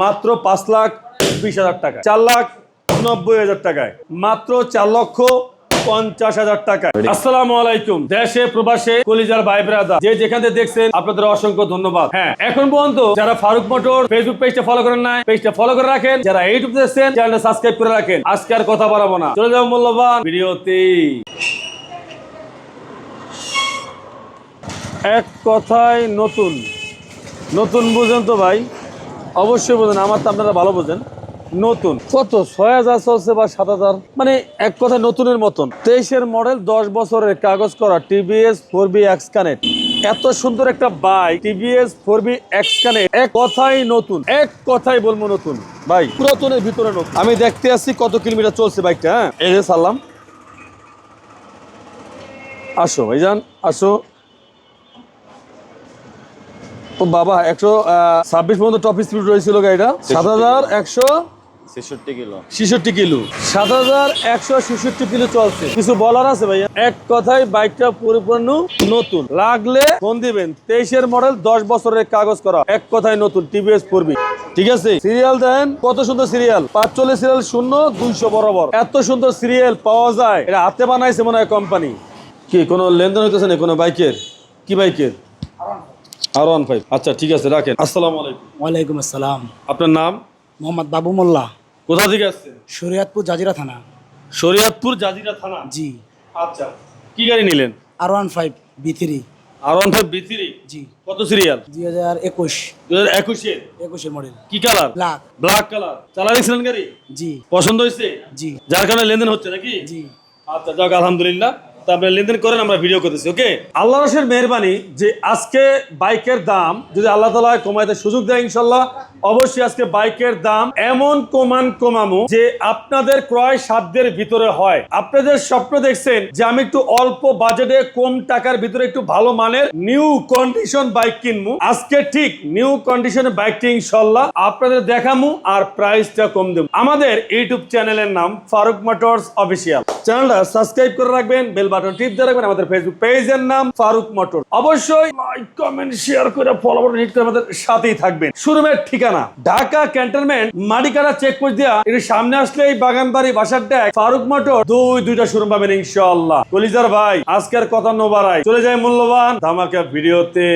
মাত্র পাঁচ লাখ বিশ হাজার টাকা। চার লাখ নব্বই হাজার টাকায়। মাত্র চার লক্ষ পঞ্চাশ হাজার টাকায়। আসসালামু আলাইকুম। দেশে প্রবাসে কলিজার ভাই ব্রাদা যে যেখানে দেখছেন আপনাদের অসংখ্য ধন্যবাদ। হ্যাঁ এখন পর্যন্ত যারা ফারুক মোটর ফেসবুক পেজটা ফলো করেন নাই পেজটা ফলো করে রাখেন। যারা ইউটিউব দেখছেন চ্যানেলটা সাবস্ক্রাইব করে রাখেন। আজকে আর কথা বাড়াবো না। চলে যাব মূল্যবান ভিডিওতে। এক কথায় নতুন। নতুন বুঝেন তো ভাই। অবশ্যই বোঝেন, আমার তো আপনারা ভালো বোঝেন। নতুন। কত? ছয় হাজার চলছে বা সাত হাজার। মানে এক কথা নতুনের মতন। তেইশের মডেল, দশ বছরের কাগজ করা TVS four V X connect. এত সুন্দর একটা bike, TVS four V X connect. এক কথাই নতুন। এক কথাই বলব নতুন। ভাই, পুরাতনের ভিতরে নতুন। আমি দেখতে আসছি কত কিলোমিটার চলছে বাইকটা হ্যাঁ? এই সারলাম আসো ভাইজান, আসো। ও বাবা একশো ছাব্বিশ পর্যন্ত টপ স্পিড রয়েছিল গাড়িটা। সাত হাজার একশো ছেষট্টি কিলো। ছেষট্টি কিলো। সাত হাজার একশো ছেষট্টি কিলো চলছে। কিছু বলার আছে ভাইয়া? এক কথায় বাইকটা পরিপূর্ণ নতুন। লাগলে ফোন দিবেন। তেইশের মডেল দশ বছরের কাগজ করা। এক কথায় নতুন টিভিএস পড়বি ঠিক আছে? সিরিয়াল দেন কত সুন্দর সিরিয়াল। পাঁচচল্লিশ সিরিয়াল শূন্য দুইশো বরাবর। এত সুন্দর সিরিয়াল পাওয়া যায়। এটা হাতে বানাইছে মনে হয় কোম্পানি কি কোনো লেনদেন হইতেছে না কোনো বাইকের? কি বাইকের? আর ওয়ান ফাইভ আচ্ছা ঠিক আছে রাখেন। আসসালামু আলাইকুম। ওয়ালাইকুম আসসালাম। আপনার নাম? মোহাম্মদ বাবু মোল্লা। কোথা থেকে আসছেন? শরিয়াতপুর জাজিরা থানা। শরীয়তপুর জাজিরা থানা? জি। আচ্ছা কি গাড়ি নিলেন? R one five V three. R one five V three? জি। কত সিরিয়াল? দুই হাজার একুশ। দু হাজার একুশের? একুশের মডেল। কি কালার? ব্ল্যাক। Black colour. চালা দেখছিলেন গাড়ি? জি। পছন্দ হয়েছে? জি। যার কারণে লেনদেন হচ্ছে নাকি? জি। আচ্ছা যাক আলহামদুলিল্লাহ। তা লেনদেন করেন, আমরা ভিডিও করতেছি ওকে আল্লাহ রসের মেহরবানি যে আজকে বাইকের দাম, যদি আল্লাহ তালা কমাইতে সুযোগ দেয় ইনশাল্লাহ অবশ্যই আজকে বাইকের দাম এমন কমান কমামো যে আপনাদের ক্রয় সাধ্যের ভিতরে হয়। আপনাদের স্বপ্ন দেখছেন যে আমি একটু অল্প বাজেটে কম টাকার ভিতরে একটু ভালো মানের নিউ কন্ডিশন বাইক কিনবো আজকে ঠিক নিউ বাইকটি ইনশাল্লাহ আপনাদের দেখামু আর প্রাইসটা কম দেবো আমাদের ইউটিউব চ্যানেলের নাম ফারুক মোটরস অফিসিয়াল। চ্যানেলটা সাবস্ক্রাইব করে রাখবেন বেল বাটন টিপ দিয়ে রাখবেন আমাদের ফেসবুক পেজের নাম ফারুক মোটর অবশ্যই লাইক কমেন্ট শেয়ার করে ফলো বাটন হিট করে আমাদের সাথেই থাকবেন। শোরুমের ঠিকানা, ঢাকা ক্যান্টনমেন্ট মাডিকারা চেকপোস্ট দিয়া। একটু সামনে আসলেই বাগানবাড়ি বাসার ডেক ফারুক মোটর দুই, দুইটা শোরুম পাবেন ইনশাআল্লাহ। কলিজার ভাই, আজকের কথা নো বাড়াই। চলে যায় মূল্যবান ধামাকা ভিডিওতে।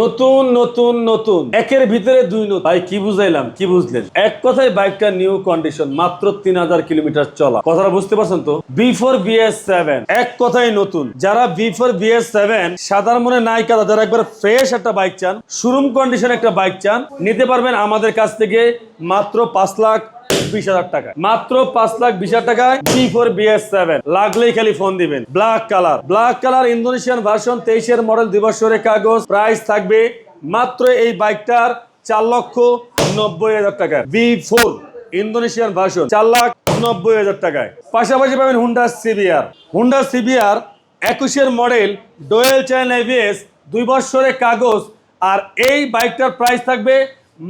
নতুন নতুন নতুন। একের ভিতরে দুই নতুন। ভাই, কি বুঝাইলাম, কি বুঝলেন? এক কথায় বাইকটা নিউ কন্ডিশন মাত্র তিন হাজার কিলোমিটার চলা। কথাটা বুঝতে পারছেন তো? বি ফোর বিএস সেভেন এক কথাই নতুন। যারা বি ফোর বিএস সেভেন সাধারণ মনে নাই কাদা যারা একবার ফ্রেশ একটা বাইক চান শোরুম কন্ডিশন একটা বাইক চান, নিতে পারবেন আমাদের কাছ থেকে মাত্র পাঁচ লাখ বিশ হাজার মাত্র পাঁচ লাখ বিশ হাজার টাকায় ফোর সেভেন লাগলেই খালি ফোন দিবেন। Black colour black colour Indonesian version তেইশের মডেল দুই বছরের কাগজ। প্রাইস থাকবে মাত্র এই বাইকটার চার লক্ষ নব্বই হাজার টাকা বি ফোর ইন্দোনেশিয়ান ভার্সন চার লাখ নব্বই হাজার টাকায়। পাশাপাশি পাবেন হুন্ডা সিবিআর হুন্ডা সিবিআর একুশের মডেল ডোয়েল চ্যানেল এভিএস দুই বছরের কাগজ, আর এই বাইকটার প্রাইস থাকবে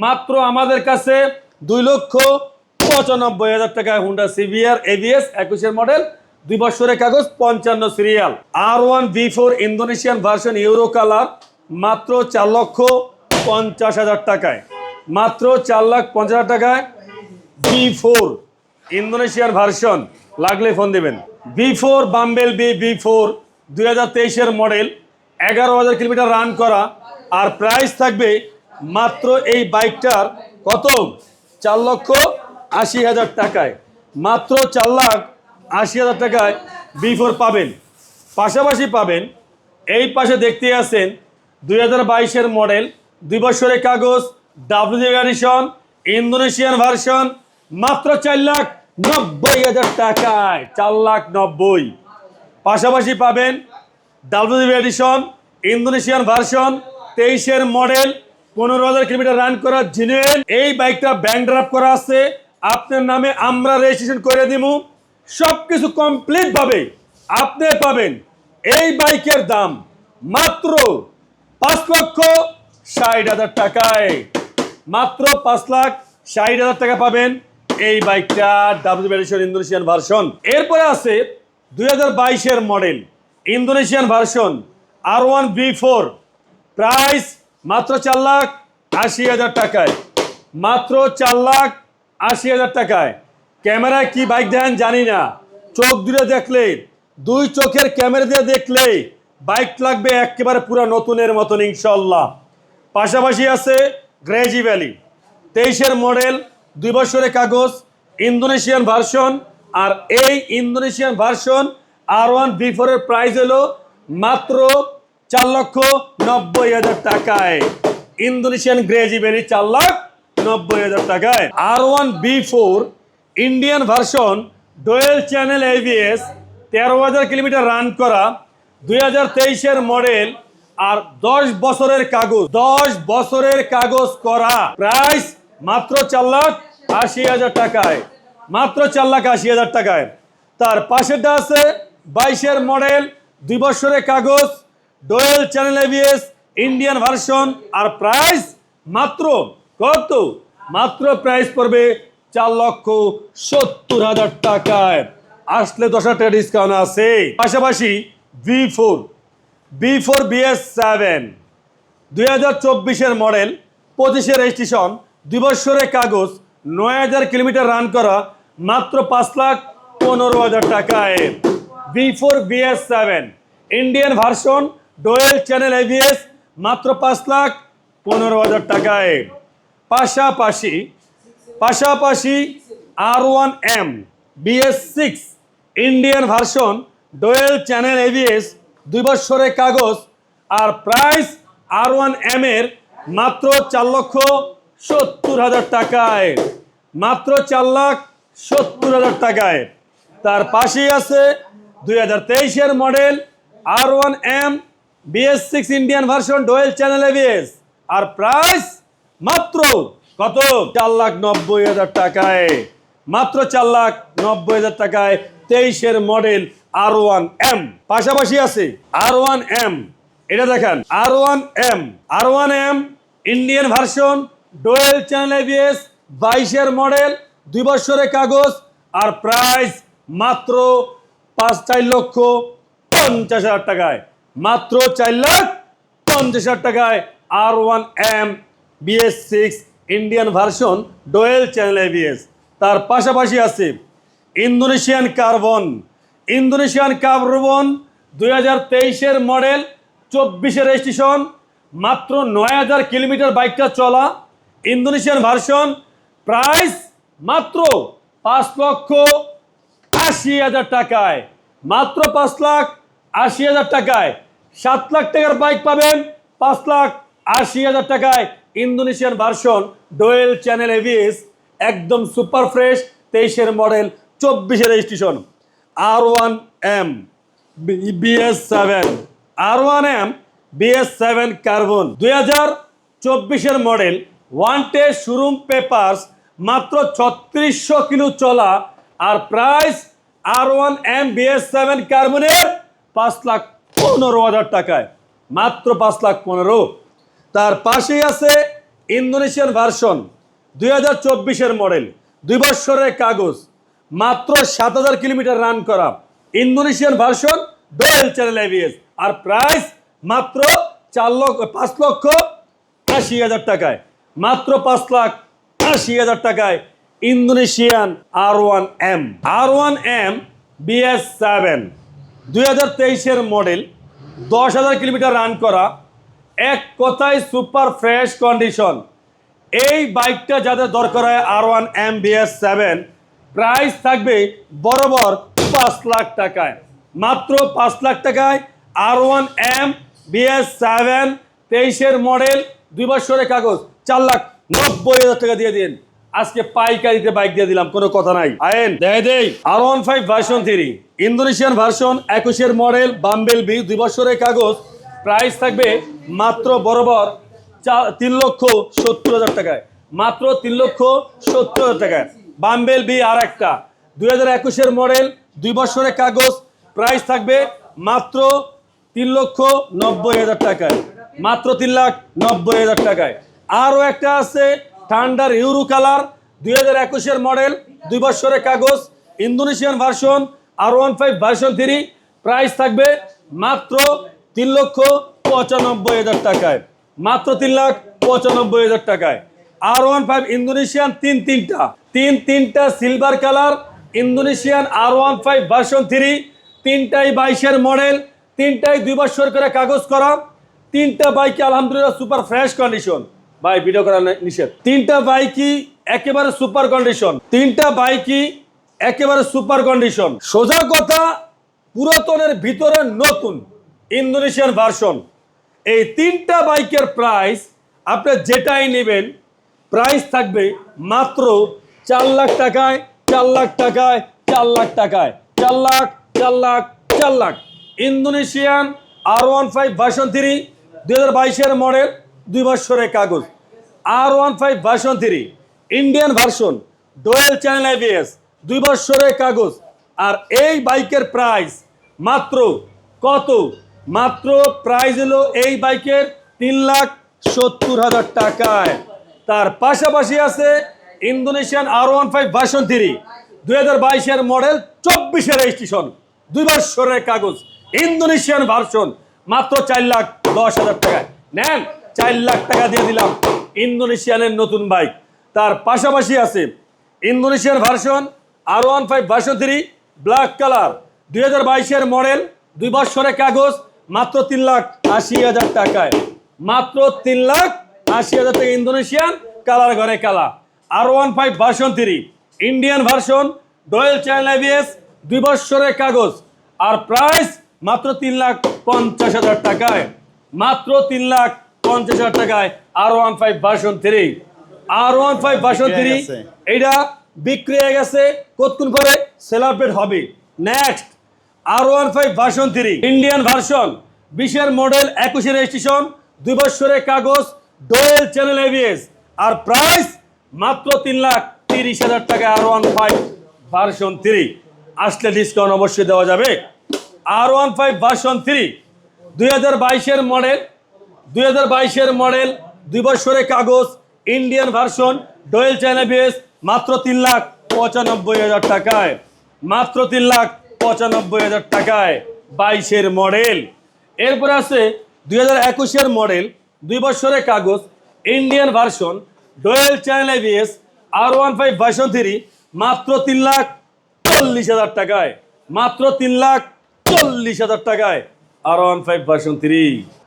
মাত্র আমাদের কাছে দুই লক্ষ পঁচানব্বই হাজার টাকায় হুন্ডা সিভিআর এভিএস একুশের মডেল, দুই বছরের কাগজ, পঞ্চান্ন serial. R one V four Indonesian version euro colour, মাত্র চার লক্ষ পঞ্চাশ হাজার টাকায়। মাত্র চার লাখ পঞ্চাশ হাজার টাকায় বি ফোর ইন্দোনেশিয়ার ভার্সন লাগলে ফোন দেবেন। V four bumblebee V four দুই হাজার তেইশের মডেল, এগারো হাজার কিলোমিটার রান করা, আর প্রাইস থাকবে মাত্র এই বাইকটার কত? চার লক্ষ আশি হাজার টাকায়। মাত্র চার লাখ আশি হাজার টাকায় বি ফোর পাবেন। পাশাপাশি পাবেন, এই পাশে দেখতে আছেন দুই হাজার বাইশের মডেল, দুই বছরের কাগজ ডাব্লিউ এডিশন ইন্দোনেশিয়ান ভার্সন, মাত্র চার লাখ নব্বই হাজার টাকায় চার লাখ নব্বই। পাশাপাশি পাবেন ডাব্লিউ এডিশন, ইন্দোনেশিয়ান ভার্সন, তেইশের মডেল, পনেরো হাজার কিলোমিটার রান করা জিনেন। এই বাইকটা ব্যাংক ড্রাফ করা আছে। আপনার নামে আমরা রেজিস্ট্রেশন করে দিব সব কিছু কমপ্লিট ভাবে আপনি পাবেন। এই বাইকের দাম মাত্র পাঁচ লক্ষ ষাট হাজার টাকায়। মাত্র পাঁচ লাখ ষাট হাজার টাকা পাবেন। এই বাইকটা ডাব্লিউ এডিশন ইন্দোনেশিয়ান ভার্সন এরপরে আছে দুই হাজার বাইশের model Indonesian version R one V four price মাত্র চার লাখ আশি হাজার টাকায়। মাত্র চার লাখ আশি হাজার টাকায়। ক্যামেরায় কি বাইক দেন জানি না। চোখ দূরে দেখলে, দুই চোখের ক্যামেরা দিয়ে দেখলে বাইক লাগবে একেবারে পুরো নতুনের মতন ইনশাল্লাহ পাশাপাশি আছে গ্রেজি ভ্যালি তেইশের মডেল দুই বছরের কাগজ, ইন্দোনেশিয়ান ভার্সন, আর এই Indonesian version R one V ফোরের প্রাইস হলো মাত্র চার লক্ষ নব্বই হাজার টাকায়। ইন্দোনেশিয়ান গ্রেজি ভ্যালি চার লাখ নব্বই হাজার টাকায়। R one V four Indian version dual channel ABS তেরো হাজার কিলোমিটার রান করা, দুই হাজার তেইশের মডেল আর দশ বছরের কাগজ, দশ বছরের কাগজ করা। প্রাইস মাত্র চার লাখ আশি হাজার টাকায়, মাত্র চার লাখ আশি হাজার টাকায়। তার পাশেরটা আছে বাইশের মডেল, দুই বছরের কাগজ, dual channel ABS Indian version, আর প্রাইস মাত্র কত? মাত্র প্রাইস পড়বে চার লক্ষ সত্তর হাজার টাকায়। আসলে দশ হাজার টাকা ডিসকাউন্ট আছে। পাশাপাশি V four V four BS seven দুই হাজার চব্বিশের মডেল পঁচিশের রেজিস্ট্রেশন দুই কাগজ নয় হাজার কিলোমিটার রান করা মাত্র পাঁচ লাখ পনেরো হাজার টাকায়। B four BS seven Indian version dual channel ABS মাত্র পাঁচ লাখ পনেরো হাজার টাকায়। পাশাপাশি পাশাপাশি R one M BS six Indian version dual channel ABS দুই বছরের কাগজ। আর প্রাইস আর ওয়ান এম এর মাত্র চার লক্ষ সত্তর হাজার টাকায়, মাত্র চার লাখ সত্তর হাজার টাকায়। তার পাশেই আছে দুই হাজার তেইশের model R one M BS six Indian version dual channel ABS আর প্রাইস মাত্র কত? চার লাখ নব্বই হাজার টাকায়। মাত্র চার লাখ নব্বই হাজার টাকায় তেইশের মডেল আর ওয়ান এম। পাশাপাশি আছে আর ওয়ান এম। এটা দেখেন, R one M, R one M Indian version dual channel ABS বাইশের মডেল, দুই বছরের কাগজ, আর প্রাইস মাত্র পাঁচ চার লক্ষ পঞ্চাশ হাজার টাকায়। মাত্র চার লাখ পঞ্চাশ হাজার টাকায় R one M BS six Indian version dual channel ABS তার পাশাপাশি আছে ইন্দোনেশিয়ান কার্বন। ইন্দোনেশিয়ান কার্বন দুই হাজার তেইশের মডেল, চব্বিশের রেজিস্ট্রেশন, মাত্র নয় হাজার কিলোমিটার বাইকটা চলা ইন্দোনেশিয়ান ভার্সন প্রাইস মাত্র পাঁচ লক্ষ আশি হাজার টাকায়। মাত্র পাঁচ লাখ আশি হাজার টাকায়। সাত লাখ টাকার বাইক পাবেন পাঁচ লাখ আশি হাজার টাকায় Indonesian version dual channel ABS, একদম সুপার ফ্রেশ তেইশের মডেল, চব্বিশের registration. R one M BS seven R one M BS seven carbon দুই হাজার চব্বিশের মডেল ওয়ান টে শোরুম পেপার্স মাত্র ছত্রিশশো কিলো চলা, আর price R one M BS seven কার্বনের পাঁচ লাখ পনেরো হাজার টাকায়, মাত্র পাঁচ লাখ পনেরো। তার পাশেই আছে ইন্দোনেশিয়ান ভার্সন দুই হাজার চব্বিশের মডেল দুই বছরের কাগজ, মাত্র সাত হাজার কিলোমিটার রান করা। Indonesian version dual channel ABS আর প্রাইস মাত্র চার লক্ষ, পাঁচ লক্ষ আশি হাজার টাকায়। মাত্র পাঁচ লাখ আশি হাজার টাকায় Indonesian R one M R one M BS seven দুই হাজার তেইশের মডেল দশ হাজার কিলোমিটার রান করা, এক কথায় সুপার ফ্রেশ কন্ডিশন এই বাইকটা যাদের দরকার হয় R one M BS seven price থাকবে বরাবর পাঁচ লাখ টাকায়। মাত্র পাঁচ লাখ টাকায় R one M BS seven তেইশের মডেল দুই বছরের কাগজ। চার লাখ নব্বই হাজার টাকা দিয়ে দিন। আজকে পাইকারিতে বাইক দিয়ে দিলাম কোনো কথা নাই। আইন দেয় দেই। R one five version three Indonesian version একুশের মডেল বাম্বেল বি দুই বছরের কাগজ। প্রাইস থাকবে মাত্র বরাবর চা- তিন লক্ষ সত্তর হাজার টাকায়। মাত্র তিন লক্ষ সত্তর হাজার টাকায়। বাম্বেল বি আর একটা। দুই হাজার একুশের মডেল দুই বছরের কাগজ। প্রাইস থাকবে মাত্র তিন লক্ষ নব্বই হাজার টাকায়। মাত্র তিন লাখ নব্বই হাজার টাকায়। আরও একটা আছে থান্ডার ইউরো কালার দুই হাজার একুশের মডেল দুই বছরের কাগজ Indonesian version R one five version three price থাকবে মাত্র তিন লক্ষ পঁচানব্বই হাজার টাকায়। মাত্র তিন লাখ পঁচানব্বই হাজার টাকায়। আর ওয়ান ফাইভ ইন্দোনেশিয়ান তিন তিনটা তিন তিনটা silver colour Indonesian R one five version three তিনটাই বাইশের মডেল তিনটাই দুই বছর করে কাগজ করা, তিনটা বাইকে আলহামদুলিল্লাহ সুপার ফ্রেশ কন্ডিশন ভাই ভিডিও করা নিষেধ। তিনটা বাইকই একেবারে সুপার কন্ডিশন তিনটা বাইকই একেবারে সুপার কন্ডিশন সোজা কথা, পুরাতনের ভিতরে নতুন ইন্দোনেশিয়ান ভার্সন এই তিনটা বাইকের প্রাইস আপনি যেটাই নেবেন প্রাইস থাকবে মাত্র চার লাখ টাকায়, চার লাখ টাকায়, চার লাখ টাকায়। চার লাখ চার লাখ চার lakh. Indonesian R one five version three দুই হাজার বাইশের মডেল দুই বছরের কাগজ। R one five version three Indian version dual channel ABS দুই বছরের কাগজ। আর এই বাইকের প্রাইস মাত্র কত? মাত্র প্রাইস হলো এই বাইকের তিন লাখ সত্তর হাজার টাকায়। তার পাশাপাশি আছে Indonesian R one five version three দুই হাজার বাইশের মডেল চব্বিশের রেজিস্ট্রেশন দুই বছরের কাগজ। ইন্দোনেশিয়ান ভার্সন মাত্র চার লাখ দশ হাজার টাকায়। নেন, চার লাখ টাকা দিয়ে দিলাম। ইন্দোনেশিয়ানের নতুন বাইক। তার পাশাপাশি আছে ইন্দোনেশিয়ার version R one five version three black colour দুই হাজার বাইশের মডেল, দুই বছরের কাগজ, মাত্র তিন লাখ আশি হাজার টাকায়। মাত্র তিন লাখ আশি হাজার টাকা ইন্দোনেশিয়ান, কালার ঘরে কালা R one five version three Indian version dual channel ABS দুই বছরের কাগজ। আর প্রাইস মাত্র তিন লাখ পঞ্চাশ হাজার টাকায়। মাত্র তিন লাখ পঞ্চাশ হাজার টাকায় R one five version three R one five version three এইটা বিক্রি হয়ে গেছে কতক্ষণ করে সেলাব্রেট হবে। Next R one five version three Indian version বিশের মডেল একুশের রেজিস্ট্রেশন দুই বছরের কাগজ ডোয়েল চ্যানেল এবিএস আর প্রাইস মাত্র তিন লাখ তিরিশ হাজার টাকা R one five version three আসলে ডিসকাউন্ট অবশ্যই দেওয়া যাবে। R one five version three দুই হাজার বাইশের মডেল দুই হাজার বাইশের মডেল দুই বছরের কাগজ ইন্ডিয়ান ভার্সন ডোয়েল চায়না বেস মাত্র তিন লাখ পঁচানব্বই হাজার টাকায়। মাত্র তিন লাখ পঁচানব্বই হাজার টাকায় বাইশের মডেল এরপরে আছে দুই হাজার একুশের মডেল দুই বছরের কাগজ Indian version dual channel ABS R one five version three মাত্র তিন লাখ চল্লিশ হাজার টাকায়। মাত্র তিন লাখ চল্লিশ হাজার টাকায় R one five version three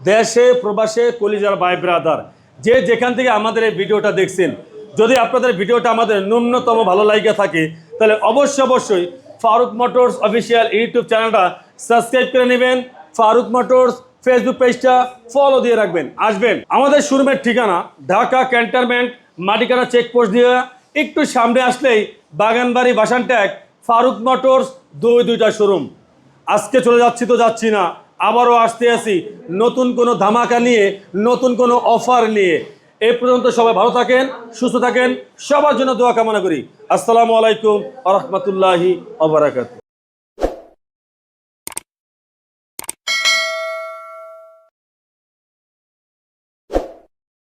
দেশে, প্রবাসে কলিজার ভাই ব্রাদার যে যেখান থেকে আমাদের এই ভিডিওটা দেখছেন, যদি আপনাদের ভিডিওটা আমাদের ন্যূনতম ভালো লাগে থাকে, তাহলে অবশ্যই অবশ্যই ফারুক মোটরস অফিসিয়াল ইউটিউব চ্যানেলটা সাবস্ক্রাইব করে নেবেন। ফারুক মোটরস ফেসবুক পেজটা ফলো দিয়ে রাখবেন। আসবেন। আমাদের শোরুমের ঠিকানা, ঢাকা ক্যান্টনমেন্ট মাটিকানা চেকপোস্ট দিয়ে। একটু সামনে আসলেই বাগানবাড়ি বাসান ট্যাগ ফারুক মোটরস দুই দুইটা শোরুম। আজকে চলে যাচ্ছি তো যাচ্ছি না। আবারও আসতে আসি নতুন কোনো ধামাকা নিয়ে, নতুন কোনো অফার নিয়ে। এ পর্যন্ত সবাই ভালো থাকেন, সুস্থ থাকেন, সবার জন্য দোয়া কামনা করি। আসসালামু আলাইকুম আ রহমতুল্লাহি